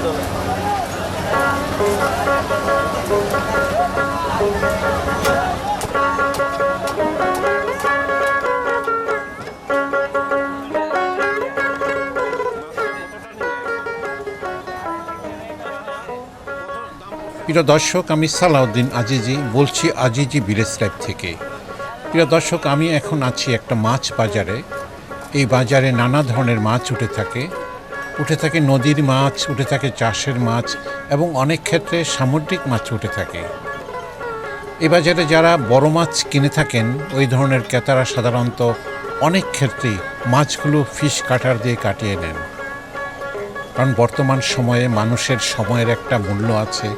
প্রিয় দর্শক, আমি সালাউদ্দিন আজিজি বলছি আজিজি ভিলেজ লাইফ থেকে। প্রিয় দর্শক, আমি এখন আছি একটা মাছ বাজারে। এই বাজারে নানা ধরনের মাছ উঠে থাকে। উঠে থাকে নদীর মাছ, উঠে থাকে চাষের মাছ এবং অনেক ক্ষেত্রে সামুদ্রিক মাছ উঠে থাকে। এই বাজারে যারা বড় মাছ কিনে থাকেন, ওই ধরনের ক্রেতারা সাধারণত অনেক ক্ষেত্রেই মাছগুলো ফিশ কাটার দিয়ে কাটিয়ে নেন। কারণ বর্তমান সময়ে মানুষের সময়ের একটা মূল্য আছে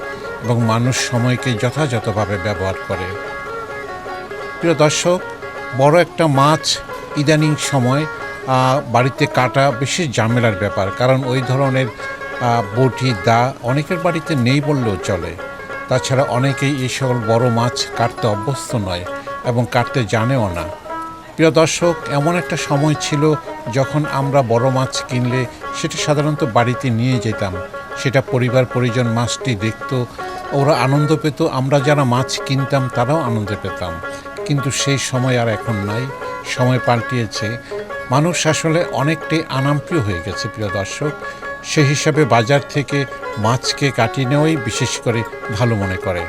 এবং মানুষ সময়কে যথাযথভাবে ব্যবহার করে। প্রিয় দর্শক, বড় একটা মাছ ইদানিং সময় বাড়িতে কাটা বেশি ঝামেলার ব্যাপার। কারণ ওই ধরনের বটি, দা অনেকের বাড়িতে নেই বললেও চলে। তাছাড়া অনেকেই এই সকল বড় মাছ কাটতে অভ্যস্ত নয় এবং কাটতে জানেও না। প্রিয় দর্শক, এমন একটা সময় ছিল যখন আমরা বড় মাছ কিনলে সেটা সাধারণত বাড়িতে নিয়ে যেতাম। সেটা পরিবার, পরিজন মাছটি দেখত, ওরা আনন্দ পেত, আমরা যারা মাছ কিনতাম তারাও আনন্দ পেতাম। কিন্তু সেই সময় আর এখন নাই। সময় পাল্টিয়েছে। মানুষ আসলে অনেকটাই আনামপ্রিয় হয়ে গেছে, প্রিয় দর্শক। সেই হিসাবে বাজার থেকে মাছকে কাটিয়ে নেওয়াই বিশেষ করে ভালো মনে করে।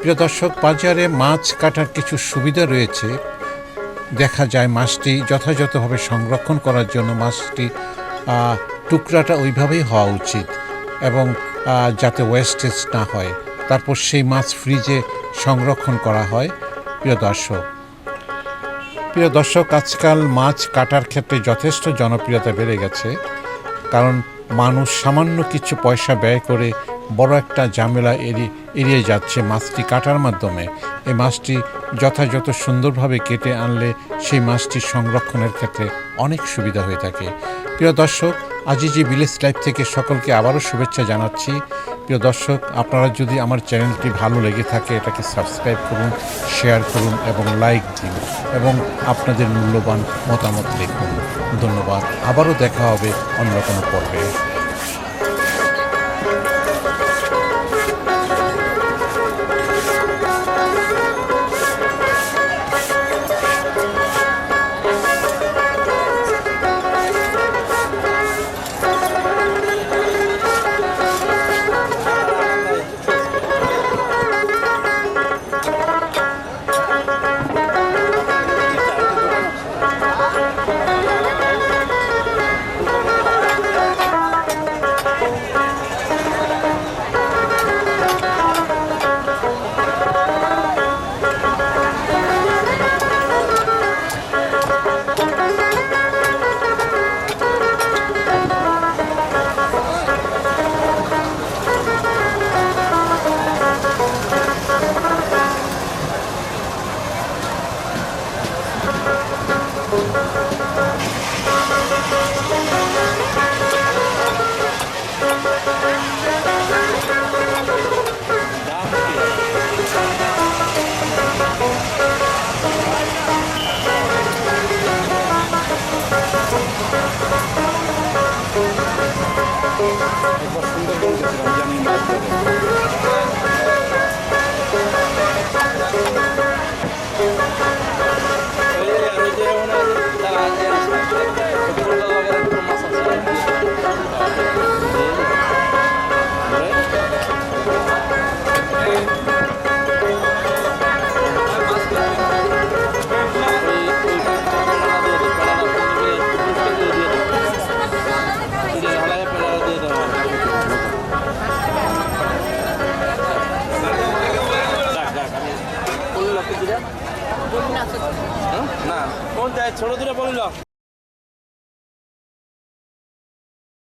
প্রিয় দর্শক, বাজারে মাছ কাটার কিছু সুবিধা রয়েছে। দেখা যায় মাছটি যথাযথভাবে সংরক্ষণ করার জন্য মাছটি টুকরাটা ওইভাবেই হওয়া উচিত এবং যাতে ওয়েস্টেজ না হয়। তারপর সেই মাছ ফ্রিজে সংরক্ষণ করা হয়। প্রিয় দর্শক প্রিয় দর্শক, আজকাল মাছ কাটার ক্ষেত্রে যথেষ্ট জনপ্রিয়তা বেড়ে গেছে। কারণ মানুষ সামান্য কিছু পয়সা ব্যয় করে বড় একটা ঝামেলা এড়িয়ে এড়িয়ে যাচ্ছে মাছটি কাটার মাধ্যমে। এই মাছটি যথাযথ সুন্দরভাবে কেটে আনলে সেই মাছটি সংরক্ষণের ক্ষেত্রে অনেক সুবিধা হয়ে থাকে। প্রিয় দর্শক, আজিজি ভিলেজ লাইফ থেকে সকলকে আবারও শুভেচ্ছা জানাচ্ছি। প্রিয় দর্শক, আপনারা যদি আমার চ্যানেলটি ভালো লেগে থাকে, এটাকে সাবস্ক্রাইব করুন, শেয়ার করুন এবং লাইক দিন এবং আপনাদের মূল্যবান মতামত লিখুন। ধন্যবাদ। আবারও দেখা হবে অন্য কোনো পর্বে। না কোনটা? ছোট দূরে বলিল।